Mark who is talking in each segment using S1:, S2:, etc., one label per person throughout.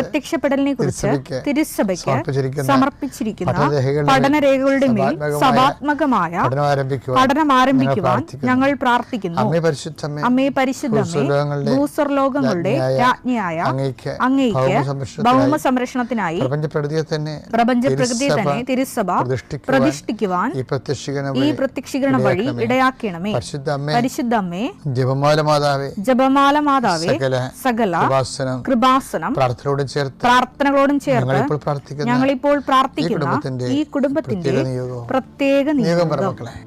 S1: പ്രത്യക്ഷപ്പെടലിനെ കുറിച്ച്
S2: തിരുസഭയ്ക്ക് സമർപ്പിച്ചിരിക്കുന്ന പഠനരേഖകളുടെ
S1: മേൽ
S2: സഭാത്മകമായ പഠനം ആരംഭിക്കുവാൻ.
S1: ഞങ്ങൾ പ്രാർത്ഥിക്കുന്നു.
S2: അമ്മേ പരിശുദ്ധമ്മേ
S1: പരിശുദ്ധമേ
S2: ഭൂസ്വർലോകങ്ങളുടെ രാജ്ഞിയായ അങ്ങയ്ക്ക് ഭൗമ സംരക്ഷണത്തിനായി
S1: ഭൗമ സംരക്ഷണത്തിനായി
S2: പ്രപഞ്ച പ്രകൃതിയെ തന്നെ പ്രപഞ്ചപ്രകൃതിയെ
S1: തന്നെ തിരുസഭ
S2: പ്രതിഷ്ഠിക്കുവാൻ ഈ പ്രത്യക്ഷീകരണ വഴി
S1: ഇടയാക്കണമേ.
S2: പരിശുദ്ധ അമ്മേ
S1: പരിശുദ്ധ അമ്മേ
S2: ജപമാല മാതാവേ
S1: ജപമാല മാതാവേ
S2: സകല
S1: സകല കൃപാസനം
S2: ചേർത്ത്
S1: പ്രാർത്ഥനകളോടും ചേർത്ത്
S2: ഞങ്ങളിപ്പോൾ പ്രാർത്ഥിക്കുന്ന ഈ കുടുംബത്തിന്റെ പ്രത്യേക നിയോഗം.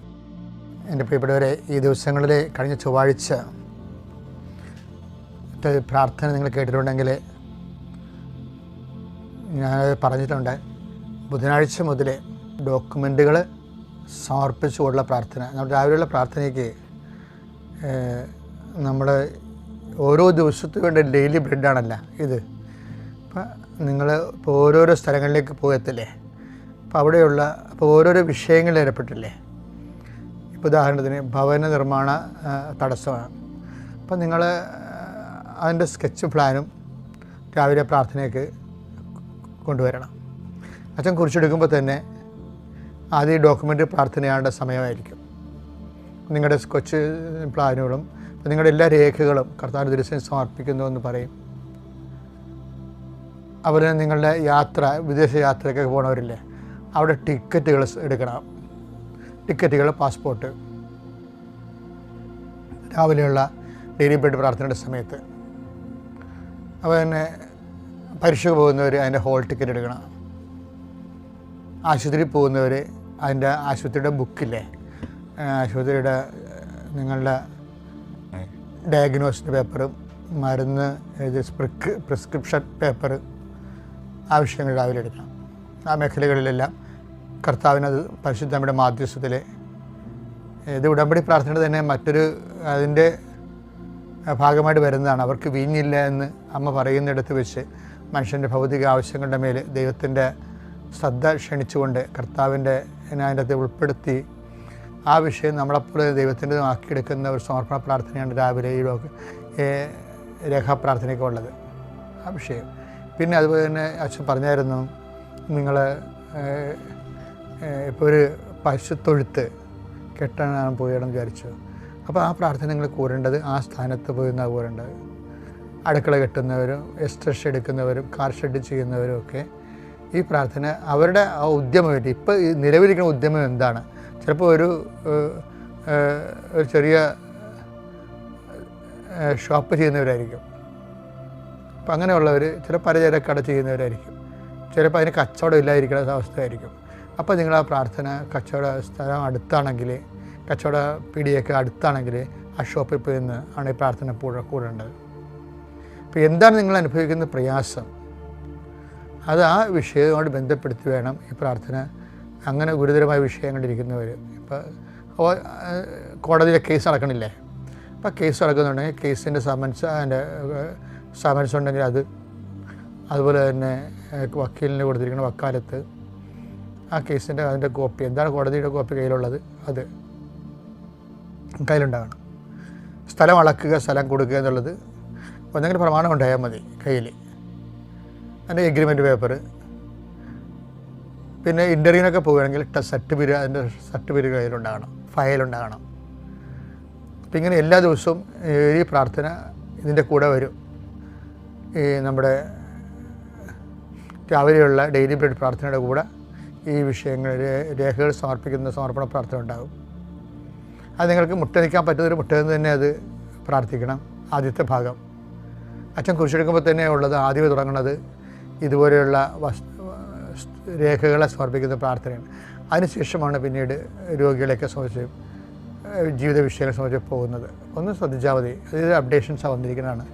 S2: എന്റെ പ്രിയപ്പെട്ടവരെ ഈ ദിവസങ്ങളിൽ കഴിഞ്ഞ ചൊവ്വാഴ്ച പ്രാർത്ഥന നിങ്ങൾ കേട്ടിട്ടുണ്ടെങ്കിൽ ഞാൻ പറഞ്ഞിട്ടുണ്ട്. ബുധനാഴ്ച മുതൽ ഡോക്യുമെന്റുകൾ സമർപ്പിച്ചുകൊണ്ടുള്ള പ്രാർത്ഥന. നമ്മുടെ രാവിലെയുള്ള പ്രാർത്ഥനയ്ക്ക് നമ്മൾ ഓരോ ദിവസത്തും വേണ്ട ഡെയിലി ബ്രെഡാണല്ല ഇത്. അപ്പം നിങ്ങൾ ഇപ്പോൾ ഓരോരോ സ്ഥലങ്ങളിലേക്ക് പോകത്തില്ലേ? അപ്പോൾ അവിടെയുള്ള അപ്പോൾ ഓരോരോ വിഷയങ്ങളിൽ ഏർപ്പെട്ടില്ലേ ഉദാഹരണത്തിന് ഭവന നിർമ്മാണ തടസ്സമാണ്. അപ്പം നിങ്ങൾ അതിന്റെ സ്കെച്ച് പ്ലാനും രാവിലെ പ്രാർത്ഥനയ്ക്ക് കൊണ്ടുവരണം. അച്ഛൻ കുറിച്ചെടുക്കുമ്പോൾ തന്നെ ആദ്യം ഡോക്യുമെന്റ് പ്രാർത്ഥനയാണ്ട സമയമായിരിക്കും. നിങ്ങളുടെ സ്കെച്ച് പ്ലാനുകളും നിങ്ങളുടെ എല്ലാ രേഖകളും കർത്താവ് ദിവസം സമർപ്പിക്കുന്നു എന്ന് പറയും. അവർ നിങ്ങളുടെ യാത്ര വിദേശ യാത്രയ്ക്കൊക്കെ പോകണവരില്ലേ അവിടെ ടിക്കറ്റുകൾ എടുക്കണം. ടിക്കറ്റുകൾ പാസ്പോർട്ട്. രാവിലെയുള്ള ഡെയിലി ബ്രെഡ് പ്രാർത്ഥനയുടെ സമയത്ത്. അപ്പോൾ തന്നെ പരീക്ഷയ്ക്ക് പോകുന്നവർ അതിന്റെ ഹോൾ ടിക്കറ്റ് എടുക്കണം. ആശുപത്രിയിൽ പോകുന്നവർ അതിന്റെ ആശുപത്രിയുടെ ബുക്കില്ലേ? ആശുപത്രിയുടെ നിങ്ങളുടെ ഡയഗ്നോസിന്റെ പേപ്പറും മരുന്ന് പ്രിസ്ക്രിപ്ഷൻ പേപ്പർ ആവശ്യങ്ങൾ രാവിലെ എടുക്കണം. ആ മേഖലകളിലെല്ലാം കർത്താവിനത് പരിശുദ്ധമ്മയുടെ മാധ്യസ്ഥത്തിൽ ഇത് ഉടമ്പടി പ്രാർത്ഥനയുടെ തന്നെ മറ്റൊരു അതിന്റെ ഭാഗമായിട്ട് വരുന്നതാണ്. അവർക്ക് വീഞ്ഞില്ല എന്ന് അമ്മ പറയുന്നിടത്ത് വെച്ച് മനുഷ്യന്റെ ഭൗതിക ആവശ്യങ്ങളുടെ മേൽ ദൈവത്തിന്റെ ശ്രദ്ധ ക്ഷണിച്ചുകൊണ്ട് കർത്താവിന്റെ അതിന്റെ അകത്ത് ഉൾപ്പെടുത്തി ആ വിഷയം നമ്മളെപ്പോലെ ദൈവത്തിന്റെ ആക്കിയെടുക്കുന്ന ഒരു സമർപ്പണ പ്രാർത്ഥനയാണ് രാവിലെ ഈ രേഖാപ്രാർത്ഥനയൊക്കെ ഉള്ളത്. ആ വിഷയം. പിന്നെ അതുപോലെ തന്നെ അച്ഛൻ പറഞ്ഞായിരുന്നു നിങ്ങൾ ഇപ്പോൾ ഒരു പശുത്തൊഴുത്ത് കെട്ടാനാണ് പോയതെന്ന് വിചാരിച്ചു. അപ്പോൾ ആ പ്രാർത്ഥനകൾ കൂരേണ്ടത് ആ സ്ഥാനത്ത് പോയി കൂരേണ്ടത്. അടുക്കള കെട്ടുന്നവരും എസ്ട്രഷ് എടുക്കുന്നവരും കാർ ഷെഡ് ചെയ്യുന്നവരും ഒക്കെ ഈ പ്രാർത്ഥന അവരുടെ ആ ഉദ്യമമായിട്ട് ഇപ്പോൾ നിലവിലിരിക്കുന്ന ഉദ്യമം എന്താണ്? ചിലപ്പോൾ ഒരു ഒരു ചെറിയ ഷോപ്പ് ചെയ്യുന്നവരായിരിക്കും. അപ്പം അങ്ങനെയുള്ളവർ ചില പലചരക്കട ചെയ്യുന്നവരായിരിക്കും. ചിലപ്പോൾ അതിന് കച്ചവടം ഇല്ലാതിരിക്കുന്ന അവസ്ഥയായിരിക്കും. അപ്പോൾ നിങ്ങൾ ആ പ്രാർത്ഥന കച്ചവട സ്ഥലം അടുത്താണെങ്കിൽ കച്ചവട പിടിയൊക്കെ അടുത്താണെങ്കിൽ ആ ഷോപ്പിൽ പോയി നിന്ന് ആണ് ഈ പ്രാർത്ഥന കൂടെ കൂടേണ്ടത്. അപ്പോൾ എന്താണ് നിങ്ങൾ അനുഭവിക്കുന്ന പ്രയാസം? അത് ആ വിഷയവുമായിട്ട് ബന്ധപ്പെടുത്തി വേണം ഈ പ്രാർത്ഥന. അങ്ങനെ ഗുരുതരമായ വിഷയങ്ങളിരിക്കുന്നവർ ഇപ്പോൾ കോടതിയിലെ കേസ് നടക്കണില്ലേ? അപ്പോൾ കേസ് നടക്കുന്നുണ്ടെങ്കിൽ കേസിന്റെ സമൻസ് അതിന്റെ സമൻസ് ഉണ്ടെങ്കിൽ അത് അതുപോലെ തന്നെ വക്കീലിന് കൊടുത്തിരിക്കുന്ന വക്കാലത്ത് ആ കേസിന്റെ അതിന്റെ കോപ്പി എന്താണ് കോടതിയുടെ കോപ്പി കയ്യിലുള്ളത്? അത് കയ്യിലുണ്ടാകണം. സ്ഥലം അളക്കുക സ്ഥലം കൊടുക്കുക എന്നുള്ളത് ഒന്നെങ്കിൽ പ്രമാണം ഉണ്ടായാൽ മതി കയ്യിൽ. അതിന്റെ എഗ്രിമെന്റ് പേപ്പർ പിന്നെ ഇന്റർവ്യൂവിനൊക്കെ പോവുകയാണെങ്കിൽ സർട്ടിഫിക്കറ്റ് അതിന്റെ സർട്ടിഫിക്കറ്റ് കയ്യിലുണ്ടാകണം ഫയലുണ്ടാകണം അപ്പം ഇങ്ങനെ എല്ലാ ദിവസവും ഈ പ്രാർത്ഥന ഇതിന്റെ കൂടെ വരും. ഈ നമ്മുടെ രാവിലെയുള്ള ഡെയിലി ബ്രെഡ് പ്രാർത്ഥനയുടെ കൂടെ ഈ വിഷയങ്ങൾ രേഖകൾ സമർപ്പിക്കുന്ന സമർപ്പണ പ്രാർത്ഥന ഉണ്ടാകും. അത് നിങ്ങൾക്ക് മുട്ട നിൽക്കാൻ പറ്റുന്നൊരു മുട്ട നിന്ന് തന്നെ അത് പ്രാർത്ഥിക്കണം. ആദ്യത്തെ ഭാഗം. അച്ഛൻ കുറിച്ചെടുക്കുമ്പോൾ തന്നെ ഉള്ളത് ആദ്യമേ തുടങ്ങുന്നത് ഇതുപോലെയുള്ള രേഖകളെ സമർപ്പിക്കുന്ന പ്രാർത്ഥനയാണ്. അതിനുശേഷമാണ് പിന്നീട് രോഗികളെയൊക്കെ സംബന്ധിച്ച് ജീവിത വിഷയങ്ങളെ സംബന്ധിച്ച് പോകുന്നത്. ഒന്ന് ശ്രദ്ധിച്ചാൽ മതി. അതായത് അപ്ഡേഷൻസ് വന്നിരിക്കുന്നതാണ്.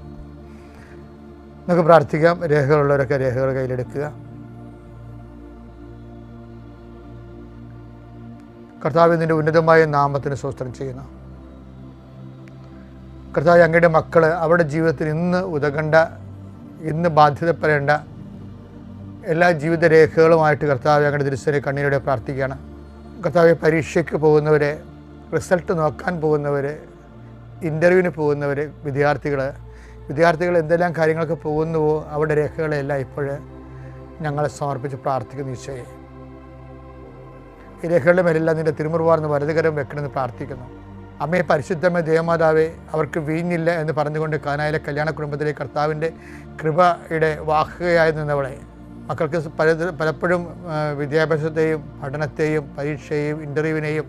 S2: നമുക്ക് പ്രാർത്ഥിക്കാം. രേഖകളുള്ളവരൊക്കെ രേഖകൾ കയ്യിലെടുക്കുക. കർത്താവ് നിന്റെ ഉന്നതമായ നാമത്തിന് സ്വസ്ത്രം ചെയ്യുന്നു. കർത്താവ് അങ്ങയുടെ മക്കൾ അവരുടെ ജീവിതത്തിൽ ഇന്ന് ഉതകണ്ട ഇന്ന് ബാധ്യതപ്പെടേണ്ട എല്ലാ ജീവിത രേഖകളുമായിട്ട് കർത്താവ് അങ്ങയുടെ തിരുസനെ കണ്ണീരോടെ പ്രാർത്ഥിക്കുകയാണ്. കർത്താവ് പരീക്ഷയ്ക്ക് പോകുന്നവരെ റിസൾട്ട് നോക്കാൻ പോകുന്നവർ ഇന്റർവ്യൂവിന് പോകുന്നവർ വിദ്യാർത്ഥികൾ വിദ്യാർത്ഥികൾ എന്തെല്ലാം കാര്യങ്ങൾക്ക് പോകുന്നുവോ അവരുടെ രേഖകളെല്ലാം ഇപ്പോൾ ഞങ്ങളെ സമർപ്പിച്ച് പ്രാർത്ഥിക്കുന്നു ഈശോയെ. രേഖകളുടെ മേലെല്ലാം നിന്റെ തിരുമുറുവാർന്ന് വലതുകരം വെക്കണമെന്ന് പ്രാർത്ഥിക്കുന്നു. അമ്മയെ പരിശുദ്ധമേ ദേവമാതാവേ അവർക്ക് വീഞ്ഞില്ല എന്ന് പറഞ്ഞുകൊണ്ട് കാനായിലെ കല്യാണ കുടുംബത്തിലെ കർത്താവിന്റെ കൃപയുടെ വാഹകയായി നിന്നവളെ. മക്കൾക്ക് പല പലപ്പോഴും വിദ്യാഭ്യാസത്തെയും പഠനത്തെയും പരീക്ഷയെയും ഇന്റർവ്യൂവിനെയും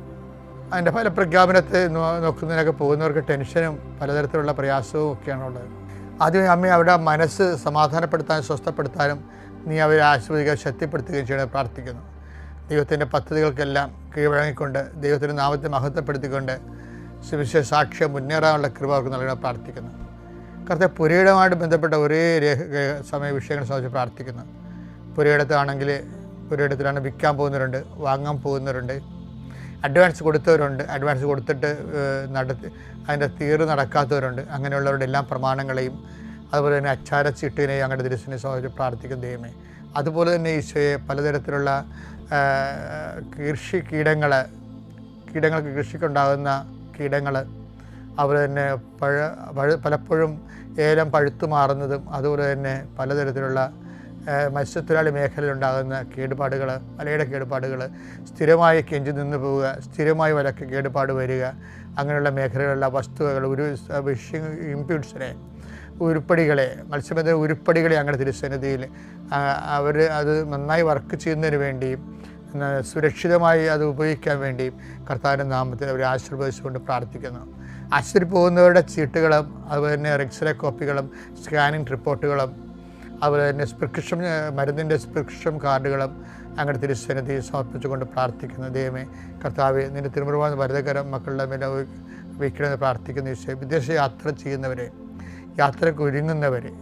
S2: അതിന്റെ ഫലപ്രഖ്യാപനത്തെ പ്രഖ്യാപനത്തെ നോക്കുന്നതിനൊക്കെ പോകുന്നവർക്ക് ടെൻഷനും പലതരത്തിലുള്ള പ്രയാസവും ഒക്കെയാണുള്ളത് ആദ്യം അമ്മയെ അവരുടെ മനസ്സ് സമാധാനപ്പെടുത്താനും സ്വസ്ഥപ്പെടുത്താനും നീ അവരെ ആശ്വദിക്കുക ശക്തിപ്പെടുത്തുകയും ചെയ്യണമെന്ന് പ്രാർത്ഥിക്കുന്നു. ദൈവത്തിന്റെ പദ്ധതികൾക്കെല്ലാം കീഴടങ്ങിക്കൊണ്ട് ദൈവത്തിന്റെ നാമത്തെ മഹത്വപ്പെടുത്തിക്കൊണ്ട് സുവിശേഷ സാക്ഷ്യം മുന്നേറാനുള്ള കൃപ അവർക്ക് നൽകണം പ്രാർത്ഥിക്കുന്നു. കറുത്ത പുരയിടമായിട്ട് ബന്ധപ്പെട്ട ഒരേ രേഖ സമയ വിഷയങ്ങളെ സംബന്ധിച്ച് പ്രാർത്ഥിക്കുന്നു. പുരയിടത്താണെങ്കിൽ പുരയിടത്തിലാണ് വിൽക്കാൻ പോകുന്നവരുണ്ട് വാങ്ങാൻ പോകുന്നവരുണ്ട് അഡ്വാൻസ് കൊടുത്തവരുണ്ട് അഡ്വാൻസ് കൊടുത്തിട്ട് നടത്തി അതിന്റെ തീർ നടക്കാത്തവരുണ്ട് അങ്ങനെയുള്ളവരുടെ എല്ലാ പ്രമാണങ്ങളെയും അതുപോലെ തന്നെ അച്ചാരച്ചീട്ടിനെയും അങ്ങനെ തിരുസിനെ സംബന്ധിച്ച് പ്രാർത്ഥിക്കും ദൈവമേ. അതുപോലെ തന്നെ ഈശോയെ പലതരത്തിലുള്ള കൃഷി കീടങ്ങൾ കീടങ്ങൾക്ക് കൃഷിക്കുണ്ടാകുന്ന കീടങ്ങൾ അതുപോലെ തന്നെ പഴ പഴ പലപ്പോഴും ഏലം പഴുത്തു മാറുന്നതും അതുപോലെ തന്നെ പലതരത്തിലുള്ള മത്സ്യത്തൊഴിലാളി മേഖലയിലുണ്ടാകുന്ന കേടുപാടുകൾ വലയുടെ കേടുപാടുകൾ സ്ഥിരമായി കെഞ്ചി നിന്ന് പോവുക സ്ഥിരമായി വലക്ക് കേടുപാട് വരിക അങ്ങനെയുള്ള മേഖലകളിലുള്ള വസ്തുവകൾ ഒരു ഇമ്പ്യൂട്ട്സിനെ ഉരുപ്പടികളെ മത്സ്യബന്ധന ഉരുപ്പടികളെ അങ്ങനെ തിരുസന്നിധിയിൽ അവർ അത് നന്നായി വർക്ക് ചെയ്യുന്നതിന് വേണ്ടിയും സുരക്ഷിതമായി അത് ഉപയോഗിക്കാൻ വേണ്ടിയും കർത്താവിന്റെ നാമത്തിൽ അവരെ ആശീർവദിച്ചുകൊണ്ട് പ്രാർത്ഥിക്കുന്നു. ആശുപത്രി പോകുന്നവരുടെ ചീട്ടുകളും അതുപോലെ തന്നെ എക്സ്റേ കോപ്പികളും സ്കാനിങ് റിപ്പോർട്ടുകളും അതുപോലെ തന്നെ പ്രിസ്ക്രിപ്ഷൻ മരുന്നിന്റെ പ്രിസ്ക്രിപ്ഷൻ കാർഡുകളും അങ്ങയുടെ തിരുസന്നിധി സമർപ്പിച്ചുകൊണ്ട് പ്രാർത്ഥിക്കുന്നു. ദൈവമേ കർത്താവ് നിന്റെ തിരുമുറുവാൻ വരതകരം മക്കളുടെ മേലെ വയ്ക്കണമെന്ന് പ്രാർത്ഥിക്കുന്ന. വിഷയം വിദേശയാത്ര ചെയ്യുന്നവരെ യാത്രയ്ക്ക് ഒരുങ്ങുന്നവരെ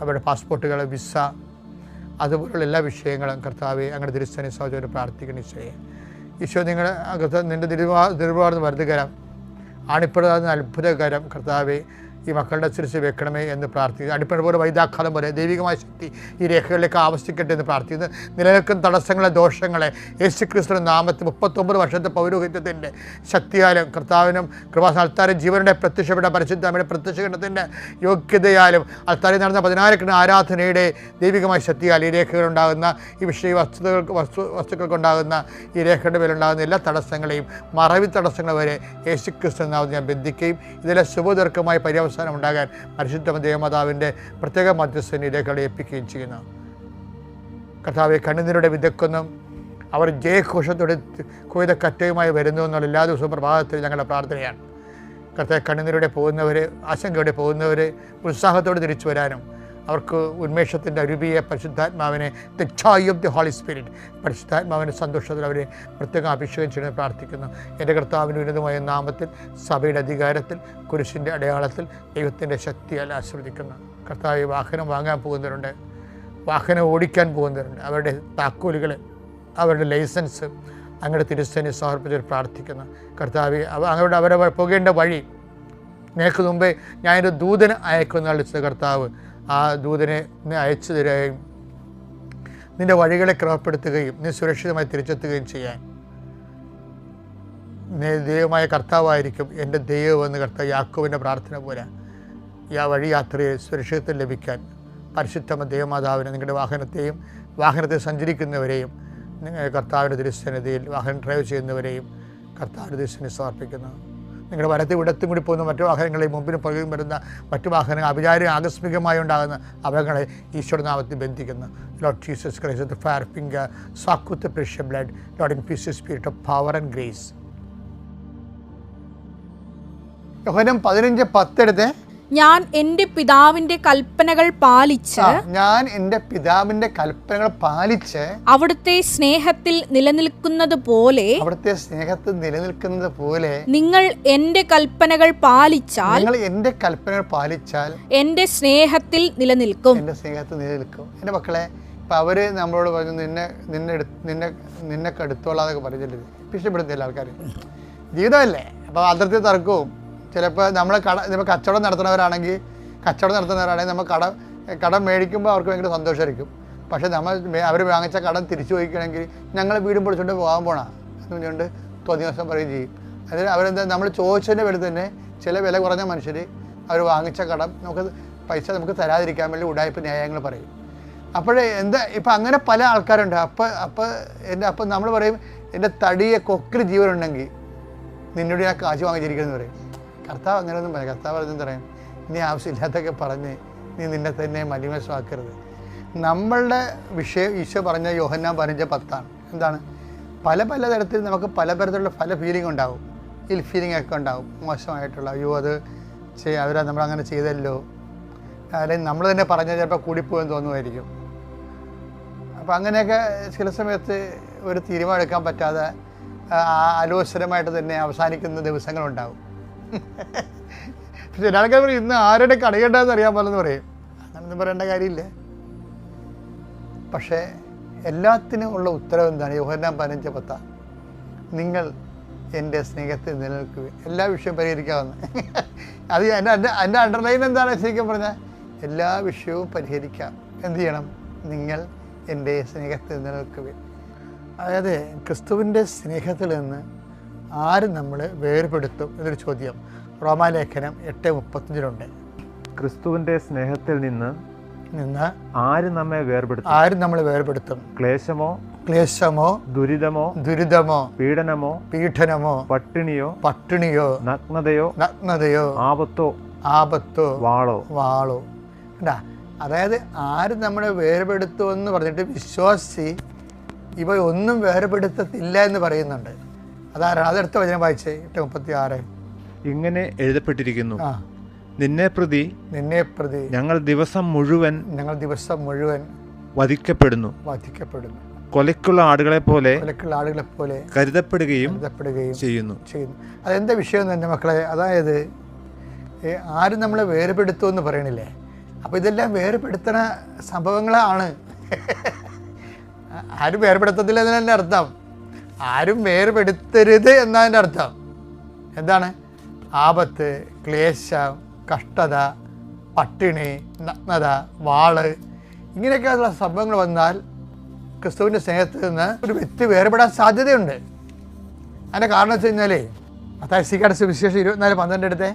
S2: അവരുടെ പാസ്പോർട്ടുകൾ വിസ അതുപോലുള്ള എല്ലാ വിഷയങ്ങളും കർത്താവെ അങ്ങയുടെ തിരുസനി സഹോദരൻ പ്രാർത്ഥിക്കണം ഈശോയെ. ഈശോ നിങ്ങൾ നിന്റെ തിരുവാ തിരുവാർന്ന് വരുതുകരം ആണിപ്പെടുന്ന അത്ഭുതകരം കർത്താവെ ഈ മക്കളുടെ അനുസരിച്ച് വെക്കണമേ എന്ന് പ്രാർത്ഥിക്കുന്നു. അടിപ്പണ പോലെ വൈദാഘാതം പോലെ ദൈവികമായ ശക്തി ഈ രേഖകളിലേക്ക് ആവശ്യിക്കട്ടെ എന്ന് പ്രാർത്ഥിക്കുന്നു. നിലനിൽക്കുന്ന തടസ്സങ്ങളെ ദോഷങ്ങളെ യേശു ക്രിസ്തു നാമത്തിൽ മുപ്പത്തൊമ്പത് വർഷത്തെ പൗരോഹിത്യത്തിന്റെ ശക്തിയാലും കർത്താവിനും കൃപാസ്ഥാനത്താരും ജീവനുടെ പ്രത്യക്ഷപ്പെട്ട പരിശുദ്ധ അവരുടെ പ്രത്യക്ഷത്തിന്റെ യോഗ്യതയാലും അൽത്താരിൽ നടന്ന പതിനായിരക്കണ ആരാധനയുടെ ദൈവികമായ ശക്തിയാൽ ഈ രേഖകളുണ്ടാകുന്ന ഈ വിഷയ വസ്തുതകൾക്ക് വസ്തു വസ്തുക്കൾക്കുണ്ടാകുന്ന ഈ രേഖയുടെ മേലുണ്ടാകുന്ന എല്ലാ തടസ്സങ്ങളെയും മറവി തടസ്സങ്ങൾ വരെ യേശു ക്രിസ്തു നാമത്തിൽ ഞാൻ ബന്ധിക്കുകയും ഇതിലെ ശുഭതർക്കമായ പര്യവസാനം ഉണ്ടാകാൻ പരിശുദ്ധ ദേവമാതാവിന്റെ പ്രത്യേക മധ്യസ്ഥനെ രേഖകളെ ചെയ്യുന്നു കർത്താവെ കണ്ണുനീരുടെ വിതക്കൊന്നും അവർ ജയഘോഷത്തോടെ കൊയ്ത കറ്റയുമായി വരുന്നു എന്നുള്ള എല്ലാ ദിവസവും പ്രഭാതത്തിൽ ഞങ്ങളുടെ പ്രാർത്ഥനയാണ്. കർത്താവ് കണ്ണുനീരുടെ പോകുന്നവർ ആശങ്കയോടെ പോകുന്നവർ ഉത്സാഹത്തോടെ തിരിച്ചു വരാനും അവർക്ക് ഉന്മേഷത്തിന്റെ അരുപിയെ പരിശുദ്ധാത്മാവിനെ ദ ചോയ് ഓഫ് ദി ഹോളി സ്പിരിറ്റ് പരിശുദ്ധാത്മാവിന്റെ സന്തോഷത്തിൽ അവരെ പ്രത്യേകം അഭിഷേകം ചെയ്യുന്നത് പ്രാർത്ഥിക്കുന്നു. എന്റെ കർത്താവിന്റെ ഉന്നതമായ നാമത്തിൽ സഭയുടെ അധികാരത്തിൽ കുരിശിന്റെ അടയാളത്തിൽ ദൈവത്തിന്റെ ശക്തിയാൽ ആസ്വദിക്കുന്നു കർത്താവ് വാഹനം വാങ്ങാൻ പോകുന്നവരുണ്ട്. വാഹനം ഓടിക്കാൻ പോകുന്നവരുണ്ട്. അവരുടെ താക്കോലുകൾ അവരുടെ ലൈസൻസ് അങ്ങയുടെ തിരുസ്ഥനെ സമർപ്പിച്ച് പ്രാർത്ഥിക്കുന്നു. കർത്താവ് അങ്ങോട്ട് അവരെ പോകേണ്ട വഴി നിനക്ക് മുമ്പേ ഞാനൊരു ദൂതന് അയക്കുന്ന കർത്താവ്. ആ ദൂതനെ അയച്ചു തരികയും നിന്റെ വഴികളെ ക്രമപ്പെടുത്തുകയും നീ സുരക്ഷിതമായി തിരിച്ചെത്തുകയും ചെയ്യാൻ. നീ ദൈവമായ കർത്താവായിരിക്കും എന്റെ ദൈവമെന്ന് കർത്താവ് യാക്കോവിന്റെ പ്രാർത്ഥന പോലെ ആ വഴി യാത്രയെ സുരക്ഷിതത്വം ലഭിക്കാൻ പരിശുദ്ധമ ദേവമാതാവിനെ നിങ്ങളുടെ വാഹനത്തെയും വാഹനത്തിൽ സഞ്ചരിക്കുന്നവരെയും കർത്താവിന്റെ തിരുസന്നിധിയിൽ വാഹനം ഡ്രൈവ് ചെയ്യുന്നവരെയും കർത്താവിന്റെ തിരുസന്നിധി സമർപ്പിക്കുന്നു. നിങ്ങളുടെ വരത്തി ഇടത്തും കൂടി പോകുന്ന മറ്റു വാഹനങ്ങളെ മുമ്പിനും പുറകിലും വരുന്ന മറ്റു വാഹനങ്ങൾ അഭിചാരം ആകസ്മികമായി ഉണ്ടാകുന്ന അപകടങ്ങളെ ഈശ്വരനാമത്തിൽ ബന്ധിക്കുന്നു. Lord Jesus Christ the fire finger സാക്കുത്ത് precious blood Lord in peace spirit of power and grace യോഹനം പതിനഞ്ച് പത്തെടുത്ത്
S1: ഞാൻ എന്റെ പിതാവിന്റെ കൽപ്പനകൾ പാലിച്ച്
S2: ഞാൻ എന്റെ പിതാവിന്റെ കൽപ്പനകൾ പാലിച്ച്
S1: അവിടുത്തെ സ്നേഹത്തിൽ നിലനിൽക്കുന്നത് പോലെ
S2: അവിടുത്തെ സ്നേഹത്തിൽ നിലനിൽക്കുന്നത് പോലെ
S1: നിങ്ങൾ എന്റെ കൽപ്പനകൾ പാലിച്ചാൽ
S2: നിങ്ങൾ എന്റെ കൽപ്പനകൾ പാലിച്ചാൽ
S1: എന്റെ സ്നേഹത്തിൽ നിലനിൽക്കും.
S2: എന്റെ സ്നേഹത്തിൽ നിലനിൽക്കും. എന്റെ മക്കളെ ഇപ്പം അവർ നമ്മളോട് പറഞ്ഞു നിന്നെ നിന്നെ നിന്നെ നിന്നെ കടുത്തോളാന്നൊക്കെ പറഞ്ഞിട്ട് ഇഷ്ടപ്പെടുത്തില്ല ആൾക്കാർ ജീവിതമല്ലേ? അപ്പോൾ അതിർത്തി തർക്കവും ചിലപ്പോൾ നമ്മൾ കട ഇപ്പോൾ കച്ചവടം നടത്തുന്നവരാണെങ്കിൽ കച്ചവടം നടത്തുന്നവരാണെങ്കിൽ നമ്മൾ കട കടം മേടിക്കുമ്പോൾ അവർക്ക് ഭയങ്കര സന്തോഷമായിരിക്കും പക്ഷേ നമ്മൾ അവർ വാങ്ങിച്ച കടം തിരിച്ചു പോയിക്കണമെങ്കിൽ ഞങ്ങൾ വീടും പൊളിച്ചുകൊണ്ട് പോകാൻ പോണ എന്ന് പറഞ്ഞുകൊണ്ട് തോന്നിയ ദിവസം പറയുകയും ചെയ്യും. അതിന് അവരെന്താ നമ്മൾ ചോദിച്ചതിന്റെ പേരിൽ തന്നെ ചില വില കുറഞ്ഞ മനുഷ്യർ അവർ വാങ്ങിച്ച കടം നമുക്ക് പൈസ നമുക്ക് തരാതിരിക്കാൻ വേണ്ടി ഉടായ്പ ന്യായങ്ങൾ പറയും. അപ്പോഴേ എന്താ ഇപ്പം അങ്ങനെ പല ആൾക്കാരുണ്ട്. അപ്പം അപ്പം എന്റെ അപ്പം നമ്മൾ പറയും എന്റെ തടിയെ കൊക്കിൽ ജീവനുണ്ടെങ്കിൽ നിന്നോട് ഞാൻ കാശ് വാങ്ങിച്ചിരിക്കുന്നു പറയും. കർത്താവ് അങ്ങനെയൊന്നും പറയാം കർത്താവ് പറഞ്ഞെന്ന് പറയാം നീ ആവശ്യമില്ലാത്തൊക്കെ പറഞ്ഞ് നീ നിന്നെ തന്നെ മലിമശമാക്കരുത് നമ്മളുടെ വിഷയം ഈശോ പറഞ്ഞ യോഹന്ന പതിനഞ്ച് പത്താണ്. എന്താണ്? പല പല തരത്തിൽ നമുക്ക് പല തരത്തിലുള്ള പല ഫീലിംഗ് ഉണ്ടാവും. ഇൽ ഫീലിംഗ് ഒക്കെ ഉണ്ടാവും. മോശമായിട്ടുള്ള അയ്യോ അത് ചെയ്യ അവരാ നമ്മളങ്ങനെ ചെയ്തല്ലോ. അല്ലെങ്കിൽ നമ്മൾ തന്നെ പറഞ്ഞാൽ ചിലപ്പോൾ കൂടിപ്പോയെന്ന് തോന്നുമായിരിക്കും. അപ്പോൾ അങ്ങനെയൊക്കെ ചില സമയത്ത് ഒരു തീരുമാനം എടുക്കാൻ പറ്റാതെ ആലോചനമായിട്ട് തന്നെ അവസാനിക്കുന്ന ദിവസങ്ങളുണ്ടാവും. ചില ഒരാൾക്കാർ പറയും ഇന്ന് ആരുടെ കടയേണ്ടതെന്ന് അറിയാൻ പോലെന്ന് പറയും. അങ്ങനൊന്നും പറയേണ്ട കാര്യമില്ല. പക്ഷേ എല്ലാത്തിനും ഉള്ള ഉത്തരവ് എന്താണ്? യോഹന്നാൻ പതിനഞ്ച് പത്ത. നിങ്ങൾ എന്റെ സ്നേഹത്തിൽ നിലനിൽക്കുക എല്ലാ വിഷയവും പരിഹരിക്കാവുന്ന. അത് എന്റെ എന്റെ എന്റെ അണ്ടർലൈൻ എന്താണ് ശരിക്കും പറഞ്ഞാൽ എല്ലാ വിഷയവും പരിഹരിക്കാം. എന്ത് ചെയ്യണം? നിങ്ങൾ എന്റെ സ്നേഹത്തിൽ നിലനിൽക്കുക അതായത് ക്രിസ്തുവിന്റെ സ്നേഹത്തിൽ നിന്ന് ആര് നമ്മളെ വേർപെടുത്തും എന്നൊരു ചോദ്യം. റോമാലേഖനം എട്ട് മുപ്പത്തഞ്ചിലുണ്ട്
S3: ക്രിസ്തുവിന്റെ സ്നേഹത്തിൽ നിന്ന്
S2: നിന്ന്
S3: ആര് നമ്മെ വേർപെടുത്തും?
S2: ആരും നമ്മളെ വേർപെടുത്തും?
S3: ക്ലേശമോ?
S2: ക്ലേശമോ?
S3: ദുരിതമോ?
S2: ദുരിതമോ?
S3: പീഡനമോ?
S2: പീഡനമോ?
S3: പട്ടിണിയോ?
S2: പട്ടിണിയോ?
S3: നഗ്നതയോ?
S2: നഗ്നതയോ?
S3: ആപത്തോ?
S2: ആപത്തോ?
S3: വാളോ?
S2: വാളോ? കണ്ടാ? അതായത് ആരും നമ്മളെ വേർപെടുത്തു എന്ന് പറഞ്ഞിട്ട് വിശ്വാസി ഇവ ഒന്നും വേർപെടുത്തത്തില്ല എന്ന് പറയുന്നുണ്ട്. അതാരാണ്? അതെടുത്ത വചനം വായിച്ചേ. എട്ട് മുപ്പത്തി ആറ്
S3: ഇങ്ങനെ എഴുതപ്പെട്ടിരിക്കുന്നു. നിന്നെ പ്രതി
S2: നിന്നെ പ്രതി
S3: ഞങ്ങൾ ദിവസം മുഴുവൻ
S2: ഞങ്ങൾ ദിവസം മുഴുവൻ
S3: വധിക്കപ്പെടുന്നു.
S2: വധിക്കപ്പെടുന്നു.
S3: കൊലക്കുള്ള ആടുകളെ പോലെ
S2: കൊലക്കുള്ള ആടുകളെ പോലെ
S3: കരുതപ്പെടുകയും
S2: കരുതപ്പെടുകയും
S3: ചെയ്യുന്നു.
S2: ചെയ്യുന്നു. അതെന്താ വിഷയം തന്നെ മക്കളെ? അതായത് ആരും നമ്മളെ വേർപെടുത്തു എന്ന് പറയണില്ലേ? അപ്പോൾ ഇതെല്ലാം വേർപെടുത്തുന്ന സംഭവങ്ങളാണ്. ആരും വേർപെടുത്തത്തില്ല എന്നതിന്റെ അർത്ഥം. ആരും വേർപെടുത്തരുത് എന്നതിന്റെ അർത്ഥം. എന്താണ്? ആപത്ത് ക്ലേശം കഷ്ടത പട്ടിണി നഗ്നത വാൾ ഇങ്ങനെയൊക്കെയുള്ള സംഭവങ്ങൾ വന്നാൽ ക്രിസ്തുവിന്റെ സ്നേഹത്തിൽ നിന്ന് ഒരു വ്യക്തി വേർപെടാൻ സാധ്യതയുണ്ട്. അതിന്റെ കാരണം വെച്ച് കഴിഞ്ഞാലേ മത്തായിക്കാട് സുവിശേഷം ഇരുപത്തിനാല് പന്ത്രണ്ട് എടുത്തേ.